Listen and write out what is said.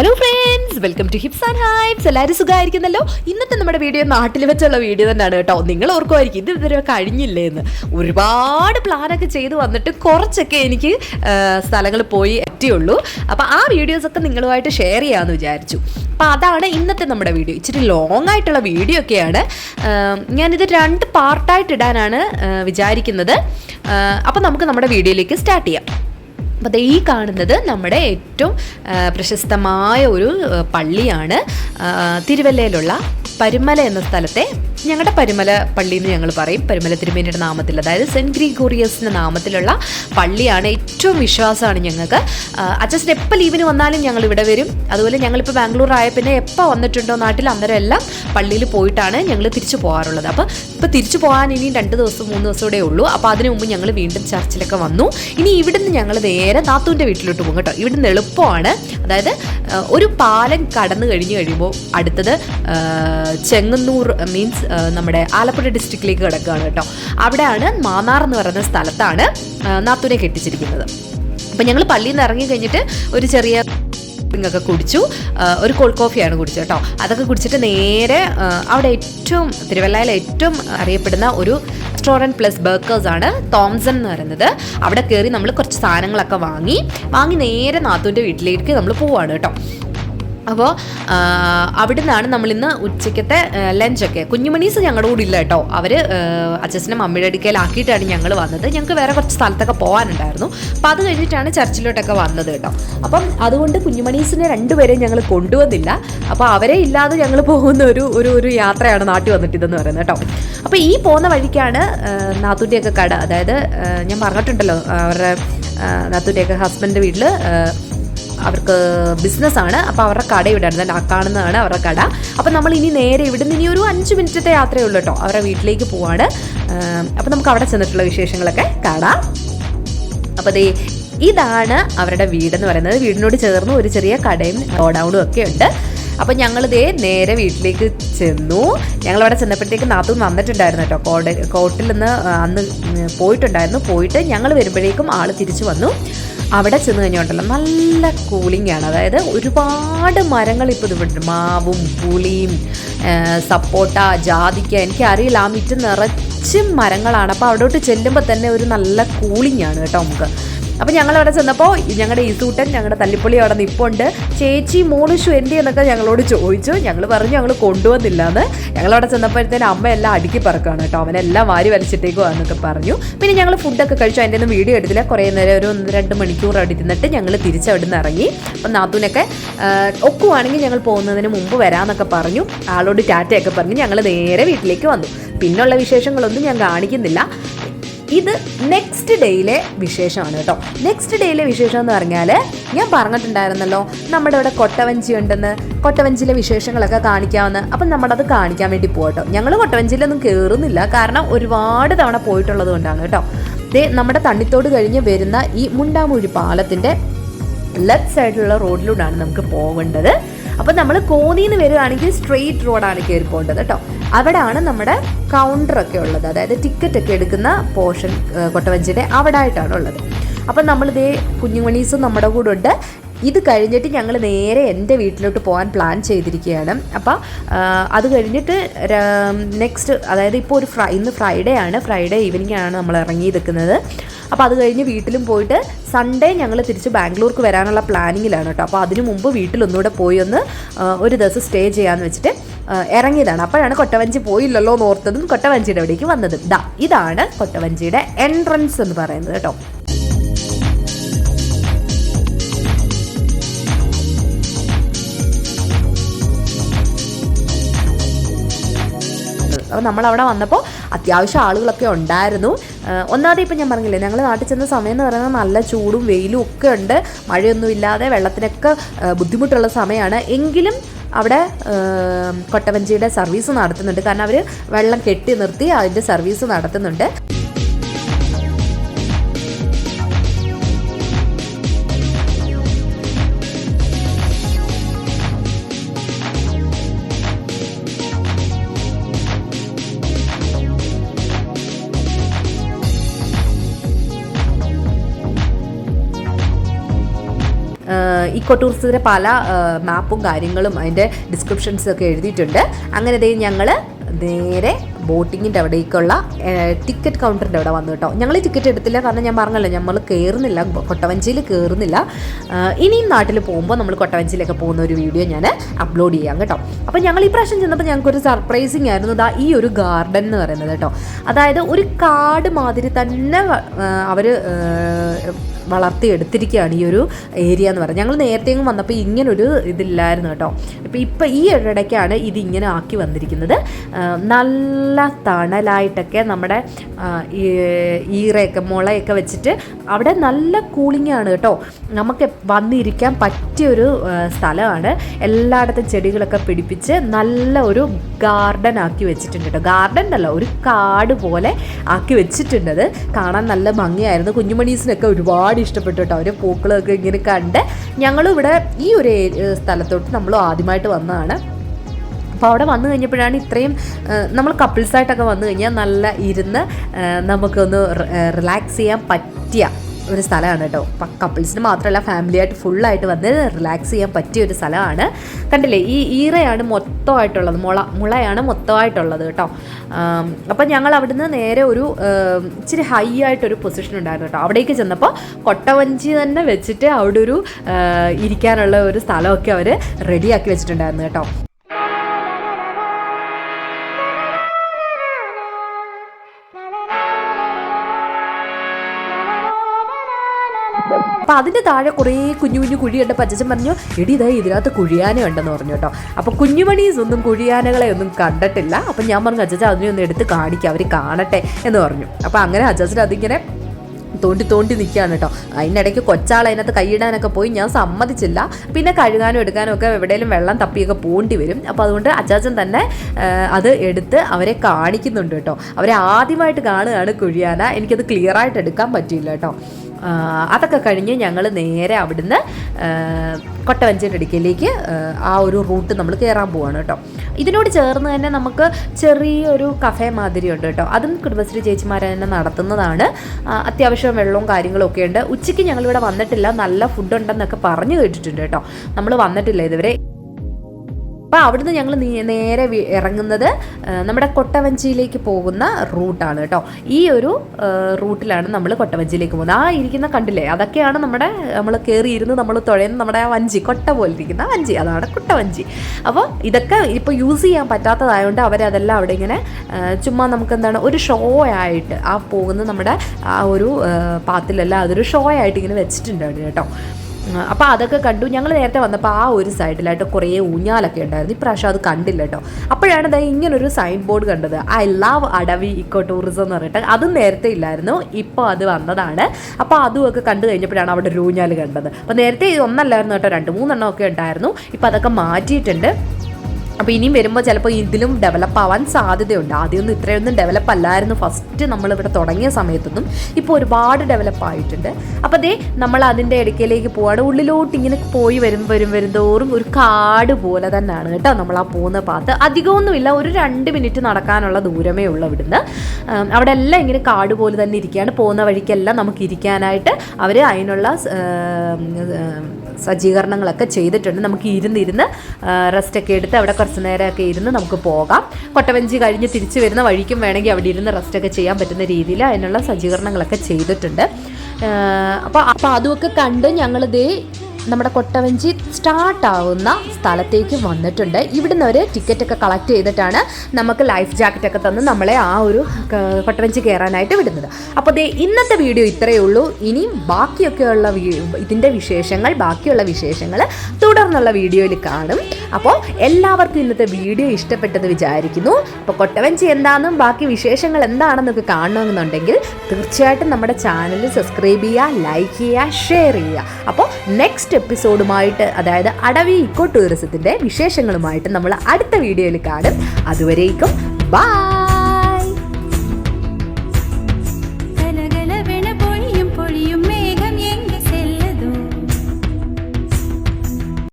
Hello friends welcome to hips and hypes എല്ലാവരും സുഖമായിരിക്കുന്നല്ലോ? ഇന്നത്തെ നമ്മുടെ വീഡിയോ നാട്ടിൽ വെച്ചുള്ള വീഡിയോ തന്നെയാണ് കേട്ടോ. നിങ്ങൾ ഓർക്കുമായിരിക്കും ഇത് ഇതുവരെ കഴിഞ്ഞില്ലേ എന്ന്. ഒരുപാട് പ്ലാനൊക്കെ ചെയ്ത് വന്നിട്ട് കുറച്ചൊക്കെ എനിക്ക് സ്ഥലങ്ങൾ പോയി എത്തിയുള്ളൂ. അപ്പോൾ ആ വീഡിയോസൊക്കെ നിങ്ങളുമായിട്ട് ഷെയർ ചെയ്യാമെന്ന് വിചാരിച്ചു. അപ്പോൾ അതാണ് ഇന്നത്തെ നമ്മുടെ വീഡിയോ. ഇച്ചിരി ലോങ് ആയിട്ടുള്ള വീഡിയോ ഒക്കെയാണ്. ഞാനിത് രണ്ട് പാർട്ടായിട്ട് ഇടാനാണ് വിചാരിക്കുന്നത്. അപ്പോൾ നമുക്ക് നമ്മുടെ വീഡിയോയിലേക്ക് സ്റ്റാർട്ട് ചെയ്യാം. അപ്പോൾ ഈ കാണുന്നത് നമ്മുടെ ഏറ്റവും പ്രശസ്തമായ ഒരു പള്ളിയാണ്. തിരുവല്ലയിലുള്ള പരുമല എന്ന സ്ഥലത്തെ ഞങ്ങളുടെ പരുമല പള്ളി എന്ന് ഞങ്ങൾ പറയും. പരുമല തിരുമേനിയുടെ നാമത്തിൽ അതായത് സെന്റ് ഗ്രിഗോറിയസിന്റെ നാമത്തിലുള്ള പള്ളിയാണ് ഏറ്റവും വിശ്വാസമാണ് ഞങ്ങൾക്ക് അച്ഛൻ എപ്പോൾ ലീവിന് വന്നാലും ഞങ്ങൾ ഇവിടെ വരും. അതുപോലെ ഞങ്ങളിപ്പോൾ ബാംഗ്ലൂർ ആയ പിന്നെ എപ്പോൾ വന്നിട്ടുണ്ടോ നാട്ടിൽ അന്നേരം എല്ലാം പള്ളിയിൽ പോയിട്ടാണ് ഞങ്ങൾ തിരിച്ചു പോകാറുള്ളത് അപ്പോൾ ഇപ്പോൾ തിരിച്ചു പോകാൻ ഇനി രണ്ട് ദിവസം മൂന്ന് ദിവസം കൂടെ ഉള്ളൂ. അപ്പോൾ അതിനു മുമ്പ് ഞങ്ങൾ വീണ്ടും ചർച്ചിലൊക്കെ വന്നു. ഇനി ഇവിടുന്ന് ഞങ്ങൾ നേരെ നാത്തൂന്റെ വീട്ടിലോട്ട് പോകും കേട്ടോ. ഇവിടുന്ന് എളുപ്പമാണ്. അതായത് ഒരു പാലം കടന്നു കഴിഞ്ഞ് കഴിയുമ്പോൾ അടുത്തത് ചെങ്ങന്നൂർ മീൻസ് നമ്മുടെ ആലപ്പുഴ ഡിസ്ട്രിക്റ്റിലേക്ക് കിടക്കുകയാണ് കേട്ടോ. അവിടെയാണ് മാന്നാർ എന്ന് പറയുന്ന സ്ഥലത്താണ് നാത്തൂനെ കെട്ടിച്ചിരിക്കുന്നത്. അപ്പം ഞങ്ങൾ പള്ളിയിൽ നിന്ന് ഇറങ്ങി കഴിഞ്ഞിട്ട് ഒരു ചെറിയ ഒക്കെ കുടിച്ചു. ഒരു കോൾ കോഫിയാണ് കുടിച്ചത് കേട്ടോ. അതൊക്കെ കുടിച്ചിട്ട് നേരെ അവിടെ ഏറ്റവും തിരുവല്ലയിൽ ഏറ്റവും അറിയപ്പെടുന്ന ഒരു റെസ്റ്റോറന്റ് പ്ലസ് ബേക്കേഴ്സ് ആണ് തോംസൺ എന്ന് പറയുന്നത്. അവിടെ കയറി നമ്മൾ കുറച്ച് സാധനങ്ങളൊക്കെ വാങ്ങി വാങ്ങി നേരെ നാത്തൂന്റെ വീട്ടിലേക്ക് നമ്മൾ പോവാണ് കേട്ടോ. അപ്പോൾ അവിടെ നിന്നാണ് നമ്മളിന്ന് ഉച്ചയ്ക്കത്തെ ലഞ്ചൊക്കെ. കുഞ്ഞുമണീസ് ഞങ്ങളുടെ കൂടെ ഇല്ല കേട്ടോ അവർ അച്ഛനെ മമ്മിയുടെ അടുക്കലാക്കിയിട്ടാണ് ഞങ്ങൾ വന്നത്. ഞങ്ങൾക്ക് വേറെ കുറച്ച് സ്ഥലത്തൊക്കെ പോകാനുണ്ടായിരുന്നു അപ്പോൾ അത് കഴിഞ്ഞിട്ടാണ് ചർച്ചിലോട്ടൊക്കെ വന്നത് കേട്ടോ. അപ്പം അതുകൊണ്ട് കുഞ്ഞുമണീസിനെ രണ്ടുപേരെയും ഞങ്ങൾ കൊണ്ടുവന്നില്ല. അപ്പോൾ അവരെ ഇല്ലാതെ ഞങ്ങൾ പോകുന്ന ഒരു ഒരു ഒരു യാത്രയാണ് നാട്ടിൽ വന്നിട്ട് ഇതെന്ന് പറയുന്നത് കേട്ടോ. അപ്പോൾ ഈ പോകുന്ന വഴിക്കാണ് നാത്തൂന്റെയൊക്കെ കട. അതായത് ഞാൻ പറഞ്ഞിട്ടുണ്ടല്ലോ അവരുടെ നാത്തൂന്റെയൊക്കെ ഹസ്ബൻഡ് വീട്ടിൽ അവർക്ക് ബിസിനസ്സാണ്. അപ്പോൾ അവരുടെ കട ഇവിടെ ആയിരുന്നു ആ കാണുന്നതാണ് അവരുടെ കട. അപ്പോൾ നമ്മൾ ഇനി നേരെ ഇവിടുന്ന് ഇനി ഒരു അഞ്ച് മിനിറ്റത്തെ യാത്രയേ ഉള്ളൂ കേട്ടോ. അവരുടെ വീട്ടിലേക്ക് പോവാണ്. അപ്പോൾ നമുക്ക് അവിടെ ചെന്നിട്ടുള്ള വിശേഷങ്ങളൊക്കെ കാണാം. അപ്പോൾ ദേ ഇതാണ് അവരുടെ വീടെന്ന് പറയുന്നത്. വീടിനോട് ചേർന്ന് ഒരു ചെറിയ കടയും ഗോഡൗണും ഒക്കെ ഉണ്ട്. അപ്പം ഞങ്ങൾ ദേ നേരെ വീട്ടിലേക്ക് ചെന്നു. ഞങ്ങൾ അവിടെ ചെന്നപ്പോഴത്തേക്ക് നാത്തു വന്നിട്ടുണ്ടായിരുന്നു കേട്ടോ. കോട കോട്ടിൽ നിന്ന് അന്ന് പോയിട്ടുണ്ടായിരുന്നു. പോയിട്ട് ഞങ്ങൾ വരുമ്പോഴേക്കും ആൾ തിരിച്ചു വന്നു. അവിടെ ചെന്ന് കഴിഞ്ഞോണ്ടല്ലോ നല്ല കൂളിംഗ് ആണ്. അതായത് ഒരുപാട് മരങ്ങൾ ഇപ്പോൾ ഇവിടെ മാവും പുളിയും സപ്പോട്ട ജാതിക്ക എനിക്കറിയില്ല. ആ മിറ്റ് നിറച്ചും മരങ്ങളാണ്. അപ്പോൾ അവിടോട്ട് ചെല്ലുമ്പോൾ തന്നെ ഒരു നല്ല കൂളിംഗ് ആണ് കേട്ടോ നമുക്ക്. അപ്പോൾ ഞങ്ങൾ അവിടെ ചെന്നപ്പോൾ ഞങ്ങളുടെ ഈസൂട്ടൻ ഞങ്ങളുടെ തല്ലിപ്പൊളി അവിടെ നിപ്പുണ്ട്. ചേച്ചി മോളിഷു എന്റെ എന്നൊക്കെ ഞങ്ങളോട് ചോദിച്ചു. ഞങ്ങൾ പറഞ്ഞു ഞങ്ങൾ കൊണ്ടുവന്നില്ല എന്ന് ഞങ്ങളവിടെ ചെന്നപ്പോഴത്തേനും അമ്മ എല്ലാം അടുക്കി പറക്കാണ് കേട്ടോ. അവനെല്ലാം വാരി വലിച്ചിട്ടേക്കുക എന്നൊക്കെ പറഞ്ഞു. പിന്നെ ഞങ്ങൾ ഫുഡൊക്കെ കഴിച്ചു. അതിന്റെ ഒന്നും വീഡിയോ എടുത്തില്ല. കുറേ നേരം ഒരു ഒന്ന് രണ്ട് മണിക്കൂർ അവിടെ ഇരുന്നിട്ട് ഞങ്ങൾ തിരിച്ച് അവിടെ നിന്ന് ഇറങ്ങി. അപ്പം നാത്തൂനൊക്കെ ഒക്കുവാണെങ്കിൽ ഞങ്ങൾ പോകുന്നതിന് മുമ്പ് വരാമെന്നൊക്കെ പറഞ്ഞു. ആളോട് ടാറ്റയൊക്കെ പറഞ്ഞ് ഞങ്ങൾ നേരെ വീട്ടിലേക്ക് വന്നു. പിന്നുള്ള വിശേഷങ്ങളൊന്നും ഞാൻ കാണിക്കുന്നില്ല. ഇത് നെക്സ്റ്റ് ഡേയിലെ വിശേഷമാണ് കേട്ടോ. നെക്സ്റ്റ് ഡേയിലെ വിശേഷം എന്ന് പറഞ്ഞാൽ ഞാൻ പറഞ്ഞിട്ടുണ്ടായിരുന്നല്ലോ നമ്മുടെ ഇവിടെ കൊട്ടവഞ്ചി ഉണ്ടെന്ന്. കൊട്ടവഞ്ചിയിലെ വിശേഷങ്ങളൊക്കെ കാണിക്കാമെന്ന് അപ്പം നമ്മളത് കാണിക്കാൻ വേണ്ടി പോകട്ടോ ഞങ്ങൾ കൊട്ടവഞ്ചിയിലൊന്നും കയറുന്നില്ല കാരണം ഒരുപാട് തവണ പോയിട്ടുള്ളത് കൊണ്ടാണ് കേട്ടോ. ദേ നമ്മുടെ തണ്ണിത്തോട് കഴിഞ്ഞ് വരുന്ന ഈ മുണ്ടാമൂഴി പാലത്തിന്റെ ലെഫ്റ്റ് സൈഡിലുള്ള റോഡിലൂടെയാണ് നമുക്ക് പോകേണ്ടത്. അപ്പോൾ നമ്മൾ കോന്നിന്ന് വരികയാണെങ്കിൽ സ്ട്രെയിറ്റ് റോഡാണ് കയറി പോകേണ്ടത് കേട്ടോ. അവിടെയാണ് നമ്മുടെ കൗണ്ടറൊക്കെ ഉള്ളത്. അതായത് ടിക്കറ്റ് ഒക്കെ എടുക്കുന്ന പോർഷൻ കൊട്ടവഞ്ചിയുടെ അവിടെ ആയിട്ടാണ് ഉള്ളത്. അപ്പം നമ്മളിതേ കുഞ്ഞുമണീസും നമ്മുടെ കൂടെ ഉണ്ട് ഇത് കഴിഞ്ഞിട്ട് ഞങ്ങൾ നേരെ എന്റെ വീട്ടിലോട്ട് പോകാൻ പ്ലാൻ ചെയ്തിരിക്കുകയാണ്. അപ്പോൾ അത് കഴിഞ്ഞിട്ട് നെക്സ്റ്റ് അതായത് ഇപ്പോൾ ഒരു ഫ്രൈ ഇന്ന് ഫ്രൈഡേ ആണ്. ഫ്രൈഡേ ഈവനിങ് ആണ് നമ്മൾ ഇറങ്ങി നിൽക്കുന്നത്. അപ്പോൾ അത് കഴിഞ്ഞ് വീട്ടിലും പോയിട്ട് സൺഡേ ഞങ്ങൾ തിരിച്ച് ബാംഗ്ലൂർക്ക് വരാനുള്ള പ്ലാനിങ്ങിലാണ് കേട്ടോ. അപ്പോൾ അതിനു മുമ്പ് വീട്ടിലൊന്നുകൂടെ പോയി ഒന്ന് ഒരു ദിവസം സ്റ്റേ ചെയ്യാമെന്ന് വെച്ചിട്ട് ഇറങ്ങിയതാണ്. അപ്പോഴാണ് കൊട്ടവഞ്ചി പോയില്ലല്ലോ എന്ന് ഓർത്തതും കൊട്ടവഞ്ചിയുടെ അവിടേക്ക് വന്നതും. ദാ ഇതാണ് കൊട്ടവഞ്ചിയുടെ എൻട്രൻസ് എന്ന് പറയുന്നത് കേട്ടോ. അപ്പോൾ നമ്മൾ അവിടെ വന്നപ്പോൾ അത്യാവശ്യം ആളുകളൊക്കെ ഉണ്ടായിരുന്നു. ഒന്നാമതേ ഇപ്പം ഞാൻ പറഞ്ഞില്ലേ ഞങ്ങൾ നാട്ടിൽ ചെന്ന സമയം എന്ന് പറയുന്നത് നല്ല ചൂടും വെയിലും ഒക്കെ ഉണ്ട്. മഴയൊന്നും ഇല്ലാതെ വെള്ളത്തിനൊക്കെ ബുദ്ധിമുട്ടുള്ള സമയമാണ് എങ്കിലും അവിടെ കൊട്ടവഞ്ചിയുടെ സർവീസ് നടത്തുന്നുണ്ട്. കാരണം അവർ വെള്ളം കെട്ടി നിർത്തി അതിന്റെ സർവീസ് നടത്തുന്നുണ്ട്. ഈ ടൂറിസത്തിന്റെ പല മാപ്പും കാര്യങ്ങളും അതിന്റെ ഡിസ്ക്രിപ്ഷൻസൊക്കെ എഴുതിയിട്ടുണ്ട്. അങ്ങനെ ദേ ഞങ്ങൾ നേരെ ബോട്ടിങ്ങിന്റെ അവിടേക്കുള്ള ടിക്കറ്റ് കൗണ്ടറിന്റെ അവിടെ വന്നു കേട്ടോ. ഞങ്ങൾ ടിക്കറ്റ് എടുത്തില്ല കാരണം ഞാൻ പറഞ്ഞല്ലോ നമ്മൾ കയറുന്നില്ല കൊട്ടവഞ്ചിയിൽ കയറുന്നില്ല ഇനിയും നാട്ടിൽ പോകുമ്പോൾ നമ്മൾ കൊട്ടവഞ്ചിയിലൊക്കെ പോകുന്ന ഒരു വീഡിയോ ഞാൻ അപ്ലോഡ് ചെയ്യാം കേട്ടോ. അപ്പോൾ ഞങ്ങൾ ഈ പ്രാവശ്യം ചെന്നപ്പോൾ ഞങ്ങൾക്കൊരു സർപ്രൈസിങ് ആയിരുന്നു ദാ ഈ ഒരു ഗാർഡൻ എന്ന് പറയുന്നത് കേട്ടോ. അതായത് ഒരു കാട് മാതിരി തന്നെ അവർ വളർത്തിയെടുത്തിരിക്കുകയാണ് ഈ ഒരു ഏരിയ എന്ന് പറയുന്നത്. ഞങ്ങൾ നേരത്തെയും വന്നപ്പോൾ ഇങ്ങനൊരു ഇതില്ലായിരുന്നു കേട്ടോ. ഇപ്പോൾ ഇപ്പം ഈ ഇടയ്ക്കാണ് ഇത് ഇങ്ങനെ ആക്കി വന്നിരിക്കുന്നത്. നല്ല തണലായിട്ടൊക്കെ നമ്മുടെ ഈറയൊക്കെ മുളയൊക്കെ വെച്ചിട്ട് അവിടെ നല്ല കൂളിംഗ് ആണ് കേട്ടോ. നമുക്ക് വന്നിരിക്കാൻ പറ്റിയൊരു സ്ഥലമാണ്. എല്ലായിടത്തും ചെടികളൊക്കെ പിടിപ്പിച്ച് നല്ല ഒരു ഗാർഡൻ ആക്കി വെച്ചിട്ടുണ്ട് കേട്ടോ. ഗാർഡൻ അല്ല ഒരു കാട് പോലെ ആക്കി വെച്ചിട്ടുണ്ട്. അത് കാണാൻ നല്ല ഭംഗിയായിരുന്നു. കുഞ്ഞുമണീസിനൊക്കെ ഒരുപാട് ഇഷ്ടപ്പെട്ടു കേട്ടോ. അവർ പൂക്കളൊക്കെ ഇങ്ങനെ കണ്ട് ഞങ്ങളിവിടെ ഈ ഒരു സ്ഥലത്തോട്ട് നമ്മൾ ആദ്യമായിട്ട് വന്നതാണ്. അപ്പോൾ അവിടെ വന്നു കഴിഞ്ഞപ്പോഴാണ് ഇത്രയും നമ്മൾ കപ്പിൾസായിട്ടൊക്കെ വന്നു കഴിഞ്ഞാൽ നല്ല ഇരുന്ന് നമുക്കൊന്ന് റിലാക്സ് ചെയ്യാൻ പറ്റിയ ഒരു സ്ഥലമാണ് കേട്ടോ. കപ്പിൾസിന് മാത്രമല്ല ഫാമിലിയായിട്ട് ഫുള്ളായിട്ട് വന്ന് റിലാക്സ് ചെയ്യാൻ പറ്റിയ ഒരു സ്ഥലമാണ്. കണ്ടില്ലേ ഈ ഈറയാണ് മൊത്തമായിട്ടുള്ളത് മുള മുളയാണ് മൊത്തമായിട്ടുള്ളത് കേട്ടോ. അപ്പം ഞങ്ങൾ അവിടുന്ന് നേരെ ഒരു ഇച്ചിരി ഹൈ ആയിട്ടൊരു പൊസിഷൻ ഉണ്ടായിരുന്നു കേട്ടോ. അവിടേക്ക് ചെന്നപ്പോൾ കൊട്ടവഞ്ചി തന്നെ വെച്ചിട്ട് അവിടെ ഒരു ഇരിക്കാനുള്ള ഒരു സ്ഥലമൊക്കെ അവർ റെഡിയാക്കി വെച്ചിട്ടുണ്ടായിരുന്നു കേട്ടോ. അപ്പൊ അതിന്റെ താഴെ കുറേ കുഞ്ഞു കുഞ്ഞു കുഴി കണ്ടപ്പോൾ അച്ഛൻ പറഞ്ഞു എടി ഇതാ ഇതിനകത്ത് കുഴിയാന ഉണ്ടെന്ന് പറഞ്ഞു കേട്ടോ. അപ്പോൾ കുഞ്ഞുമണീസ് ഒന്നും കുഴിയാനകളെ ഒന്നും കണ്ടിട്ടില്ല. അപ്പം ഞാൻ പറഞ്ഞു അച്ഛൻ അതിനെ ഒന്ന് എടുത്ത് കാണിക്കാം അവർ കാണട്ടെ എന്ന് പറഞ്ഞു. അപ്പോൾ അങ്ങനെ അച്ഛൻ അതിങ്ങനെ തോണ്ടി തോണ്ടി നിൽക്കുകയാണ് കേട്ടോ. അതിനിടയ്ക്ക് കൊച്ചാൾ അതിനകത്ത് കൈയിടാനൊക്കെ പോയി. ഞാൻ സമ്മതിച്ചില്ല. പിന്നെ കഴുകാനും എടുക്കാനും ഒക്കെ എവിടെയെങ്കിലും വെള്ളം തപ്പിയൊക്കെ പോണ്ടി വരും. അപ്പോൾ അതുകൊണ്ട് അച്ചാച്ചൻ തന്നെ അത് എടുത്ത് അവരെ കാണിക്കുന്നുണ്ട് കേട്ടോ. അവരെ ആദ്യമായിട്ട് കാണുകയാണ് കുഴിയാന. എനിക്കത് ക്ലിയറായിട്ട് എടുക്കാൻ പറ്റിയില്ല കേട്ടോ. അതൊക്കെ കഴിഞ്ഞ് ഞങ്ങൾ നേരെ അവിടുന്ന് അടുക്കലേക്ക് ആ, ഒരു റൂട്ട് നമ്മൾ കയറാൻ പോവാണ് കേട്ടോ. ഇതിനോട് ചേർന്ന് തന്നെ നമുക്ക് ചെറിയൊരു കഫേ മാതിരി ഉണ്ട് കേട്ടോ. അതും കുടുംബശ്രീ ചേച്ചിമാർ തന്നെ നടത്തുന്നതാണ്. അത്യാവശ്യം വെള്ളവും കാര്യങ്ങളും ഒക്കെ ഉണ്ട്. ഉച്ചയ്ക്ക് ഞങ്ങളിവിടെ വന്നിട്ടില്ല. നല്ല ഫുഡ് ഉണ്ടെന്നൊക്കെ പറഞ്ഞു കേട്ടിട്ടുണ്ട് കേട്ടോ. നമ്മൾ വന്നിട്ടില്ല ഇതുവരെ. അപ്പോൾ അവിടുന്ന് ഞങ്ങൾ നേരെ ഇറങ്ങുന്നത് നമ്മുടെ കൊട്ടവഞ്ചിയിലേക്ക് പോകുന്ന റൂട്ടാണ് കേട്ടോ ഈ ഒരു റൂട്ടിലാണ് നമ്മൾ കൊട്ടവഞ്ചിയിലേക്ക് പോകുന്നത്. ആ ഇരിക്കുന്ന കണ്ടില്ലേ? അതൊക്കെയാണ് നമ്മുടെ നമ്മൾ കയറിയിരുന്ന് നമ്മൾ തുഴയുന്ന നമ്മുടെ ആ വഞ്ചി കൊട്ട പോലെ ഇരിക്കുന്ന വഞ്ചി. അതാണ് കൊട്ടവഞ്ചി. അപ്പോൾ ഇതൊക്കെ ഇപ്പോൾ യൂസ് ചെയ്യാൻ പറ്റാത്തതായതുകൊണ്ട് അവരതെല്ലാം അവിടെ ഇങ്ങനെ ചുമ്മാ നമുക്ക് എന്താണ് ഒരു ഷോ ആയിട്ട് ആ പോകുന്ന നമ്മുടെ ആ ഒരു പാത്തിലല്ല അതൊരു ഷോ ആയിട്ട് ഇങ്ങനെ വെച്ചിട്ടുണ്ട് കേട്ടോ. അപ്പോൾ അതൊക്കെ കണ്ടു. ഞങ്ങൾ നേരത്തെ വന്നപ്പോൾ ആ ഒരു സൈഡിലായിട്ട് കുറേ ഊഞ്ഞാലൊക്കെ ഉണ്ടായിരുന്നു. ഇപ്രാവശ്യം അത് കണ്ടില്ല കേട്ടോ. അപ്പോഴാണ് ദാ ഇങ്ങനൊരു സൈൻ ബോർഡ് കണ്ടത്. I love Adavi eco tourism എന്ന് പറഞ്ഞിട്ട്. അതും നേരത്തെ ഇല്ലായിരുന്നു. ഇപ്പോൾ അത് വന്നതാണ്. അപ്പോൾ അതും ഒക്കെ കണ്ടു കഴിഞ്ഞപ്പോഴാണ് അവിടെ ഒരു ഊഞ്ഞാൽ കണ്ടത്. അപ്പോൾ നേരത്തെ ഇത് ഒന്നല്ലായിരുന്നു കേട്ടോ. രണ്ട് മൂന്നെണ്ണം ഒക്കെ ഉണ്ടായിരുന്നു. ഇപ്പോൾ അതൊക്കെ മാറ്റിയിട്ടുണ്ട്. അപ്പോൾ ഇനിയും വരുമ്പോൾ ചിലപ്പോൾ ഇതിലും ഡെവലപ്പ് ആവാൻ സാധ്യതയുണ്ട്. ആദ്യമൊന്നും ഇത്രയൊന്നും ഡെവലപ്പ് അല്ലായിരുന്നു. ഫസ്റ്റ് നമ്മളിവിടെ തുടങ്ങിയ സമയത്തൊന്നും ഇപ്പോൾ ഒരുപാട് ഡെവലപ്പ് ആയിട്ടുണ്ട്. അപ്പോൾ അതേ നമ്മൾ അതിന്റെ ഇടയ്ക്കിലേക്ക് പോവാണ്. ഉള്ളിലോട്ട് ഇങ്ങനെ പോയി വരും വരും വരും തോറും ഒരു കാട് പോലെ തന്നെയാണ് കേട്ടോ നമ്മൾ ആ പോകുന്ന പാത്ത്. അധികമൊന്നുമില്ല. ഒരു രണ്ട് മിനിറ്റ് നടക്കാനുള്ള ദൂരമേ ഉള്ളൂ ഇവിടുന്ന്. അവിടെ എല്ലാം ഇങ്ങനെ കാട് പോലെ തന്നെ ഇരിക്കുകയാണ്. പോകുന്ന വഴിക്കെല്ലാം നമുക്ക് ഇരിക്കാനായിട്ട് അവർ അതിനുള്ള സജ്ജീകരണങ്ങളൊക്കെ ചെയ്തിട്ടുണ്ട്. നമുക്ക് ഇരുന്നിരുന്ന് റെസ്റ്റൊക്കെ എടുത്ത് അവിടെ കുറച്ച് നേരമൊക്കെ ഇരുന്ന് നമുക്ക് പോകാം. കൊട്ടവഞ്ചി കഴിഞ്ഞ് തിരിച്ചു വരുന്ന വഴിക്കും വേണമെങ്കിൽ അവിടെ ഇരുന്ന് റെസ്റ്റൊക്കെ ചെയ്യാൻ പറ്റുന്ന രീതിയിൽ അതിനുള്ള സജ്ജീകരണങ്ങളൊക്കെ ചെയ്തിട്ടുണ്ട്. അപ്പോൾ അപ്പോൾ അതുമൊക്കെ കണ്ട് ഞങ്ങളിതേ നമ്മുടെ കൊട്ടവഞ്ചി സ്റ്റാർട്ട് ആവുന്ന സ്ഥലത്തേക്ക് വന്നിട്ടുണ്ട്. ഇവിടുന്ന് അവർ ടിക്കറ്റ് ഒക്കെ കളക്ട് ചെയ്തിട്ടാണ് നമുക്ക് ലൈഫ് ജാക്കറ്റ് ഒക്കെ തന്ന് നമ്മളെ ആ ഒരു കൊട്ടവഞ്ചി കയറാനായിട്ട് വിടുന്നത്. അപ്പോൾ ദേ ഇന്നത്തെ വീഡിയോ ഇത്രയേ ഉള്ളൂ. ഇനിയും ബാക്കിയൊക്കെയുള്ള ഇതിന്റെ വിശേഷങ്ങൾ ബാക്കിയുള്ള വിശേഷങ്ങൾ തുടർന്നുള്ള വീഡിയോയിൽ കാണും. അപ്പോൾ എല്ലാവർക്കും ഇന്നത്തെ വീഡിയോ ഇഷ്ടപ്പെട്ടത് വിചാരിക്കുന്നു. അപ്പോൾ കൊട്ടവഞ്ചി എന്താണെന്നും ബാക്കി വിശേഷങ്ങൾ എന്താണെന്നൊക്കെ കാണണമെന്നുണ്ടെങ്കിൽ തീർച്ചയായിട്ടും നമ്മുടെ ചാനൽ സബ്സ്ക്രൈബ് ചെയ്യുക ലൈക്ക് ചെയ്യുക ഷെയർ ചെയ്യുക. അപ്പോൾ നെക്സ്റ്റ് എപ്പിസോഡുമായിട്ട് അതായത് അടവി ഇക്കോ ടൂറിസത്തിന്റെ വിശേഷങ്ങളുമായിട്ട് നമ്മൾ അടുത്ത വീഡിയോയിൽ കാണും. അതുവരേക്കും ബൈ